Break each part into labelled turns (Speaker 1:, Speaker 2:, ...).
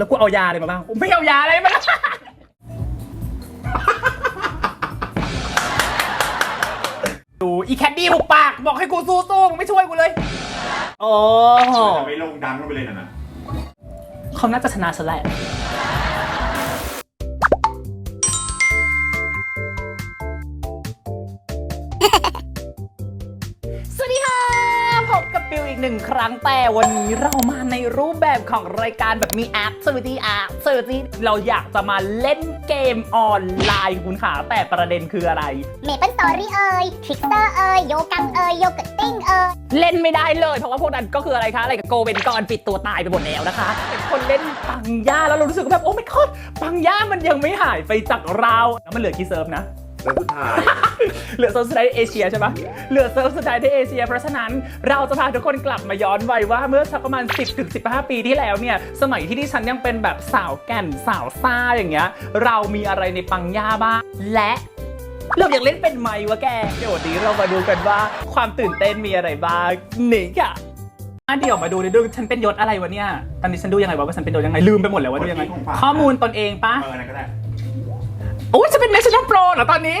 Speaker 1: แล้วกูเอายาอะไรมาบ้างกูไม่เอายาอะไรมาดูอีแคดดี้หุบปาก บอกให้กูสู้ๆมึงไม่ช่วยกูเลยโอ้
Speaker 2: จะไม่ลงดังลงไปเลยนะนะ
Speaker 1: เขาน่าจะชนะฉันแหละ หนึ่งครั้งแต่วันนี้เรามาในรูปแบบของรายการแบบมีแอปสวิตี้แอปสวิตี้เราอยากจะมาเล่นเกมออนไลน์คุณขาแต่ประเด็นคืออะไร
Speaker 3: เมเปิลสตอรี่เอ่ยทริกเตอร์เอ่ยโยกังเอ่ยโยเกิร์ตติ้งเอ่ย
Speaker 1: เล่นไม่ได้เลยเพราะว่าพวกนั้นก็คืออะไรคะอะไรกับโกเวนกรปิดตัวตายไปหมดแล้วนะคะเป็นคนเล่นปังย่าแล้วเรารู้สึกว่าแบบโอ้ไม่คอดปังย่ามันยังไม่หายไปจากเราแล้วมันเหลือกี่เซิร์ฟนะ
Speaker 2: แล้วสุดท้าย
Speaker 1: เหลือเซิร์ฟสุดท้ายในเอเชียใช่ปะเหลือเซิร์ฟสุดท้ายในเอเชีย เพราะฉะนั้นเราจะพาทุกคนกลับมาย้อนวัยว่าเมื่อสักประมาณ 10ถึง15 ปีที่แล้วเนี่ย สมัยที่ดิฉันยังเป็นแบบสาวแก่นสาวซ่าอย่างเงี้ย เรามีอะไรในปังย่าบ้าง และเราอยากเล่นเป็นไหมวะแก เดี๋ยววันนี้เรามาดูกันว่าความตื่นเต้นมีอะไรบ้างนี่ค่ะอะเดี๋ยวมาดูดิดูฉันเป็นยศอะไรวะเนี่ย ตอนนี้ฉันดูยังไงวะว่าฉันเป็นยศยังไงลืมไปหมดแล้วว่าดูยังไง ข้อมูลตนเองปะ
Speaker 2: เออนั่นก็ได้
Speaker 1: โอ้ยจะเป็น National Pro เหรอตอนนี้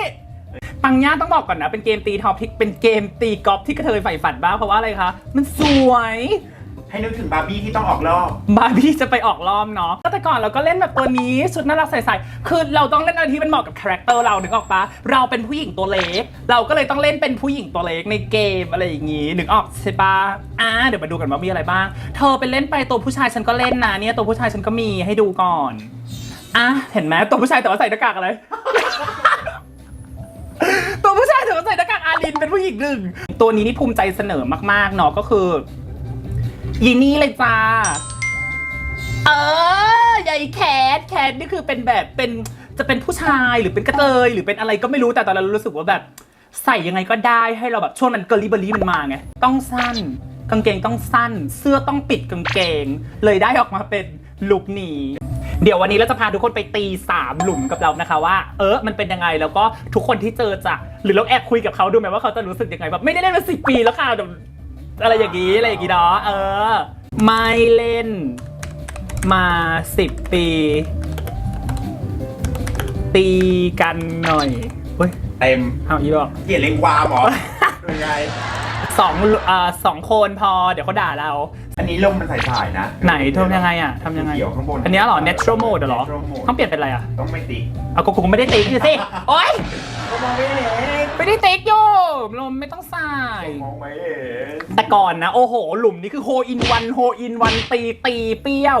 Speaker 1: ปังย่าต้องบอกก่อนนะ เป็นเกมตีท็อปที่เป็นเกมตีกอล์ฟที่กระเทยใฝ่ฝันบ้างเพราะว่าอะไรคะ มันสวย
Speaker 2: ให้นึกถึงบาร์บี้ที่ต้องออกรอบ
Speaker 1: บาร์บี้จะไปออกรอบเนาะก็แต่ก่อนเราก็เล่นแบบตัวนี้ชุดน่ารักใสๆคือเราต้องเล่นอะไรที่มันเหมาะกับคาแรคเตอร์เรานึกออกปะเราเป็นผู้หญิงตัวเล็ก เราก็เลยต้องเล่นเป็นผู้หญิงตัวเล็กในเกมอะไรอย่างงี้นึกออกใช่ปะอะเดี๋ยวมาดูกันว่ามีอะไรบ้าง เธอเป็นเล่นไปตัวผู้ชายฉันก็เล่นนะเนี่ยตัวผู้ชายฉันก็มีให้ดูก่อน อะเห็นไหมตัวผู้ชายแต่ว่าใส่หน้ากากอะไร ตัวผู้ชายถือว่าใส่หน้ากากอาลินเป็นผู้หญิงหนึ่ง ตัวนี้นี่ภูมิใจเสนอมากๆเนาะก็คือยีนี่เลยจ้า เออใหญ่แคทแคทนี่คือเป็นแบบเป็นจะเป็นผู้ชายหรือเป็นกระเทยหรือเป็นอะไรก็ไม่รู้แต่ตอนนั้นเรารู้สึกว่าแบบ ใส่ยังไงก็ได้ให้เราแบบช่วงนั้นเกอร์ลี่เบอร์รี่มันมาไงต้องสั้น กางเกงต้องสั้น เสื้อต้องปิดกางเกง เลยได้ออกมาเป็นลุคนี้ เดี๋ยววันนี้เราจะพาทุกคนไปตีสามหลุมกับเรานะคะว่า เออมันเป็นยังไงแล้วก็ทุกคนที่เจอจะหรือเราแอบคุยกับเขาดูไหมว่าเขาจะรู้สึกยังไงแบบไม่ได้เล่นมาสิปีแล้วค่ะแบบอะไรอย่างนี้อะไรอย่างนี้เนาะเออ ไม่เล่นมาสิบปี ตีกันหน่อยเฮ้ย
Speaker 2: เต็ม
Speaker 1: เอาอีบอก
Speaker 2: เกลียดเล็กวามเหรอเป็นไง
Speaker 1: สองอ่าสองคนพอเดี๋ยวเขาด่าเรา
Speaker 2: อันนี้ลมมันใส่ๆนะ
Speaker 1: ไหนทำยังไงอะทำยังไง
Speaker 2: เขียวข้างบน
Speaker 1: อันเนี้ยเหรอ natural mode เหรอ
Speaker 2: Natural mode
Speaker 1: ต้องเปลี่ยนเป็นอะไรอะ
Speaker 2: ต้องไม่ติด
Speaker 1: เอากูกูไม่ได้ติ๊กอยู่สิโอ๊ย
Speaker 2: ก็มองไม่เห็น
Speaker 1: ไม่ได้ติ๊กอยู่ลมไม่ต้องใส่
Speaker 2: มองไม่เห็น
Speaker 1: แต่ก่อนนะ โอ้โห หลุมนี้คือโฮอินวันโฮอินวันตีตีเปรี้ยว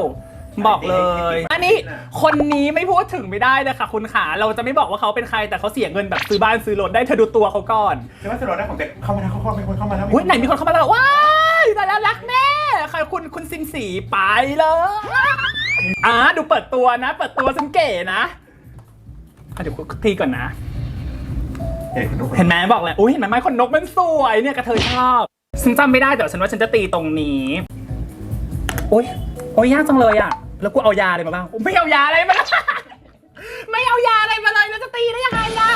Speaker 1: บอกเลย อันนี้คนนี้ไม่พูดถึงไม่ได้นะคะคุณขาเราจะไม่บอกว่าเขาเป็นใครแต่เขาเสียเงินแบบซื้อบ้านซื้อรถได้เธอดูตัวเขาก่อน
Speaker 2: ใช่ไหมสโลว์ได้ของแต่เข้ามาแล้วเข้ามาเป็นคนเข้ามาแล้ว
Speaker 1: อุ้ยไหนมีคนเข้ามาแล้วว้ายแต่แล้วรักแม่ใครคุณคุณซิมสีไปเลยอ่าดูเปิดตัวนะ เปิดตัวฉันเก๋นะอะเดี๋ยวกูทีก่อนนะ
Speaker 2: เห็นทุกคน
Speaker 1: เห็นไหมบอกเลยอุ้ยเห็นไหมไม้ขนนกมันสวยเนี่ยกระเทยชอบฉันจำไม่ได้แต่ว่าฉันว่าฉันจะตีตรงนี้โอ้ยโอ้ยยากจังเลยอะ แล้วกูเอายาอะไรมาบ้างกูไม่เอายาอะไรมาไม่เอายาอะไรมาเลยแล้วจะตีได้ยังไงล่ะ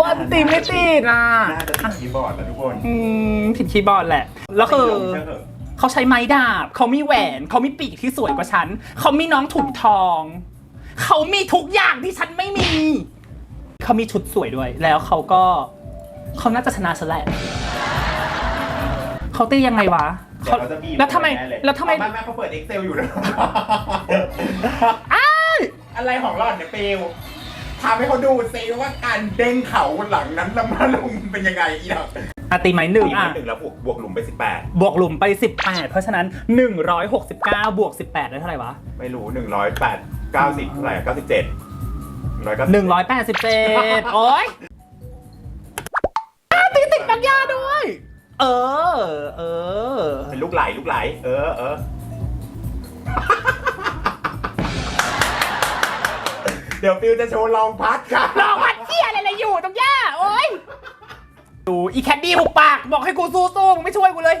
Speaker 1: วันตีไม่ตีนะ
Speaker 2: น่าจะติดคีย์บอร์ดแล้วทุกคน
Speaker 1: อืมผิดคีย์บอร์ดแหละ แล้วคือ
Speaker 2: ไม่ลงเชื่อเถอะ
Speaker 1: เขาใช้ไม้ดาบ เขามีแหวน เขามีปีกที่สวยกว่าฉัน เขามีน้องถุงทอง เขามีทุกอย่างที่ฉันไม่มี เขามีชุดสวยด้วย แล้วเขาก็ เขาน่าจะชนะฉันแหละ เขาตียังไงวะ
Speaker 2: เดี๋ยวเราจะบีบ
Speaker 1: แล้วทำไม
Speaker 2: น่เย
Speaker 1: แล้วทำไม
Speaker 2: แม่แม่เขาเปิด Excel อยู่นะ
Speaker 1: อ้าย
Speaker 2: อะไรของรอดเนี่ยเปลวทำให้เขาดูซิว่าการเด้งเขาหลังนั้นแล้วมาลงเป็นยังไงอีดอก
Speaker 1: อะตีไม้หนึ่งอะ
Speaker 2: หนึ่งแล้วบวกบวกหลุมไปสิบแปด
Speaker 1: บวกหลุมไป 18 เพราะฉะนั้น 169 บวก 18ได้เท่าไหร่วะ
Speaker 2: ไม่รู้หนึ่งร้อยแปดเก้าสิบเท่าไหร่เก้าสิบเจ็ดร้อยเก้าสิบ
Speaker 1: 187 โอ๊ยอ้าวตีติดปัญญาด้วย เออ เออ
Speaker 2: เป็นลู กไหลลูกไหล เออเออเดี๋ยวฟิวจะโชว์ลองพัดค่ะ
Speaker 1: ลองพัดเที่ยอะไรเลยอยู่ตรงย่าโอ๊ยดูอีแคดดี้หุบปาก บอกให้กูสู้ๆมึงไม่ช่วยกูเลย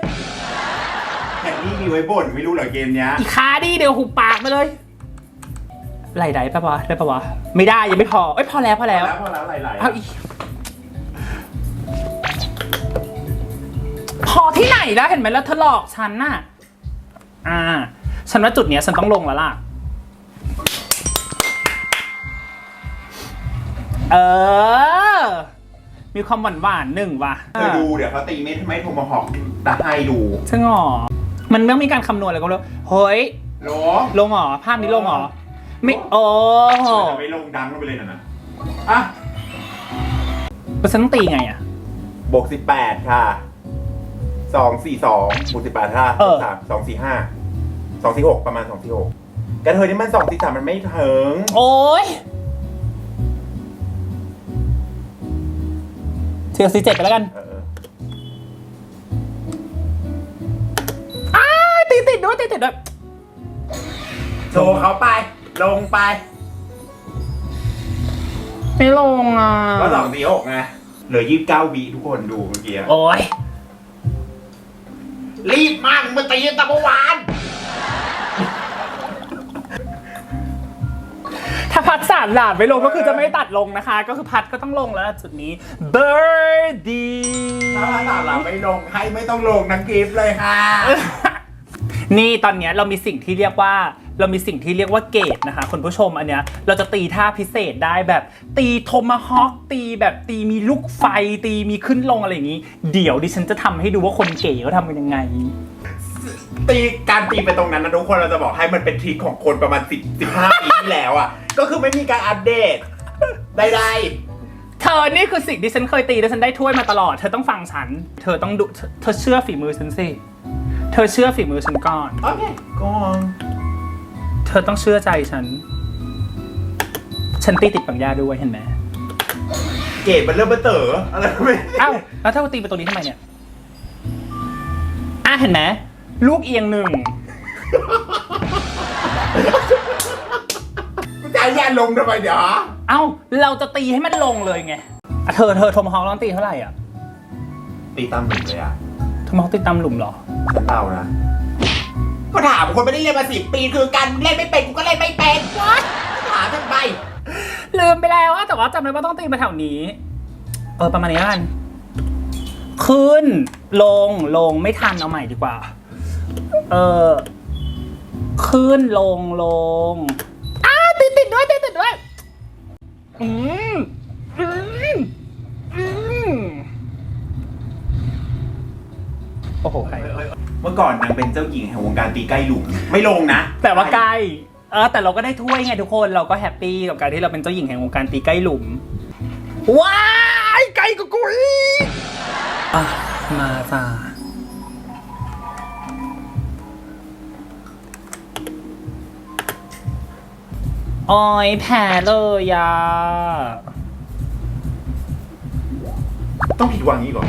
Speaker 2: แคนดี้มีไว้บ่นไม่รู้เหรอเกมเนี้ย
Speaker 1: อีคาดี้เดี๋ยวหุบปากไปเลยไหลได้ปะวะได้ปะวะไม่ได้ยังไม่พอเอ้ยพอแล้วพอแล้ว
Speaker 2: พอแล้วไหลไหล
Speaker 1: เอาอีก พอที่ไหนแล้วเห็นไหมแล้วเธอหลอกฉันน่ะ อ่า ฉันว่าจุดเนี้ยฉันต้องลงแล้วล่ะ เออ มีความหวานหวานๆหนึ่งว่ะ
Speaker 2: เธอดูเดี๋ยวเขาตีไม่ไม่โทรมาหอกตาให้ดู
Speaker 1: ซึ่งหรอมันไม่มีการคำนวณอะไรก็ไม่รู้เฮ้ย
Speaker 2: โหล
Speaker 1: ลงเหรอ ภาพนี้ลงเหรอ ไม่ โอ้โห
Speaker 2: จะไม่ลงดังลงไปเลยนะนะอะ
Speaker 1: แล้วฉันต้องตีไงอะ
Speaker 2: บวกสิบแปดค่ะ สองสี่สองบวกสิบแปดค่ะ
Speaker 1: เออ
Speaker 2: สามสองสี่ห้าสองสี่หกประมาณสองสี่หกกระเทยนี่มันสองสี่สามมันไม่ถึง
Speaker 1: โอ้ยเทียร์ซีเจ็ดกันแล้วกัน
Speaker 2: เออ
Speaker 1: อ้ายตีติดด้วยตีติดด้วย
Speaker 2: โชว์เขาไป ลงไป
Speaker 1: ไม่ลงอะ
Speaker 2: ก็สองสี่หกไงเหลือยี่สิบเก้าวิทุกคนดูเมื่อกี้
Speaker 1: โอ้ย
Speaker 2: รีบมากมันตีตั้งแต่เมื่อวาน
Speaker 1: ถ้าพัดสามหลาดไม่ลงก็คือจะไม่ตัดลงนะคะ ก็คือพัดก็ต้องลงแล้วจุดนี้ birdie
Speaker 2: ถ้าภาษาเราไม่ลงให้ไม่ต้องลงนังกิฟต์เลยค่ะ
Speaker 1: นี่ตอนเนี้ยเรามีสิ่งที่เรียกว่า เรามีสิ่งที่เรียกว่าเกตนะคะคุณผู้ชมอันเนี้ยเราจะตีท่าพิเศษได้แบบตีโทมาฮอคตีแบบตีมีลูกไฟ ตีมีขึ้นลงอะไรอย่างนี้ เดี๋ยวดิฉันจะทำให้ดูว่าคนเก๋เขาทำกันยังไง
Speaker 2: ตีการตีไปตรงนั้นนะทุกคนเราจะบอกให้มันเป็นทริคของคนประมาณสิบสิบห้าปีที่แล้วอะ ก็คือไม่มีการอัปเดตใด
Speaker 1: เธอนี่คือสิ่งที่ฉันเคยตีแล้วฉันได้ถ้วยมาตลอด เธอต้องฟังฉัน เธอต้องดูเธอเธอเชื่อฝีมือฉันสิ เธอเชื่อฝีมือฉันก่อน
Speaker 2: ๆโอเคก็
Speaker 1: เธอต้องเชื่อใจฉัน ฉันตีติดปังยาด้วยเห็นไหม
Speaker 2: เกตมันเริ่มมาเต๋ออะไรไม่
Speaker 1: เอ้าแล้วถ้ากูตีไปตรงนี้ทำไมเนี่ยอะเห็นไหมลูกเอียงหนึ่ง
Speaker 2: กูจะให้ยาลงทำไมเดี๋ยว
Speaker 1: เอ้าเราจะตีให้มันลงเลยไงอะเธอเธอโทมฮอลต้องตีเท่าไหร่อะ
Speaker 2: ตีตามหนุ่มเลยอะ
Speaker 1: โทมฮอลตีตามหลุมเหรอ
Speaker 2: ฉันเดานะ ก็ถามคนไม่ได้เรียนมาสิบปีคือการเล่นไม่เป็นกูก็เล่นไม่เป็นถามทำไม
Speaker 1: ลืมไปแล้วอะแต่ว่าจำได้ว่าต้องตีมาแถวนี้ เออประมาณนี้แล้วกัน ขึ้น ลงลงไม่ทันเอาใหม่ดีกว่า เออขึ้นลงลงอ้าติดติดด้วยติดติดด้วยอืมอืมอืมโอ้โหใคร
Speaker 2: เมื่อก่อนนางเป็นเจ้าหญิงแห่งวงการตีใกล้หลุมไม่ลงนะ
Speaker 1: แต่ว่าใกล้เออแต่เราก็ได้ถ้วยไงทุกคนเราก็แฮปปี้กับการที่เราเป็นเจ้าหญิงแห่งวงการตีใกล้หลุมว้ายไกลกว่ากูอีกอะมาจ้าโอ้ยแพ้เลยอะ
Speaker 2: ต้องผิดหวังนี้ก่อน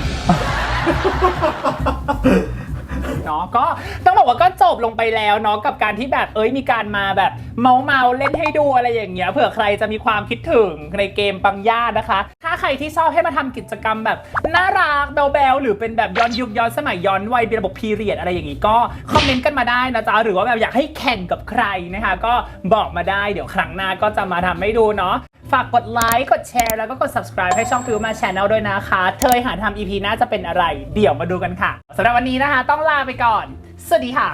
Speaker 1: เนาะก็ต้องบอกว่าก็จบลงไปแล้วเนาะกับการที่แบบเอ้ยมีการมาแบบเมาเมาเล่นให้ดูอะไรอย่างเงี้ยเผื่อใครจะมีความคิดถึงในเกมปังย่านะคะ ถ้าใครที่ชอบให้มาทำกิจกรรมแบบน่ารักแบลๆหรือเป็นแบบย้อนยุคย้อนสมัยย้อนวัยเป็นระบบพีเรียดอะไรอย่างงี้ก็คอมเมนต์กันมาได้นะจ๊ะหรือว่าแบบอยากให้แข่งกับใครนะคะก็บอกมาได้เดี๋ยวครั้งหน้าก็จะมาทำให้ดูเนาะ ฝากกดไลค์กดแชร์แล้วก็กด subscribe ให้ช่องฟิวมา Channel ด้วยนะคะ เธอหาทำ EP หน้าจะเป็นอะไร เดี๋ยวมาดูกันค่ะสำหรับวันนี้นะคะ ต้องลาไปก่อน สวัสดีค่ะ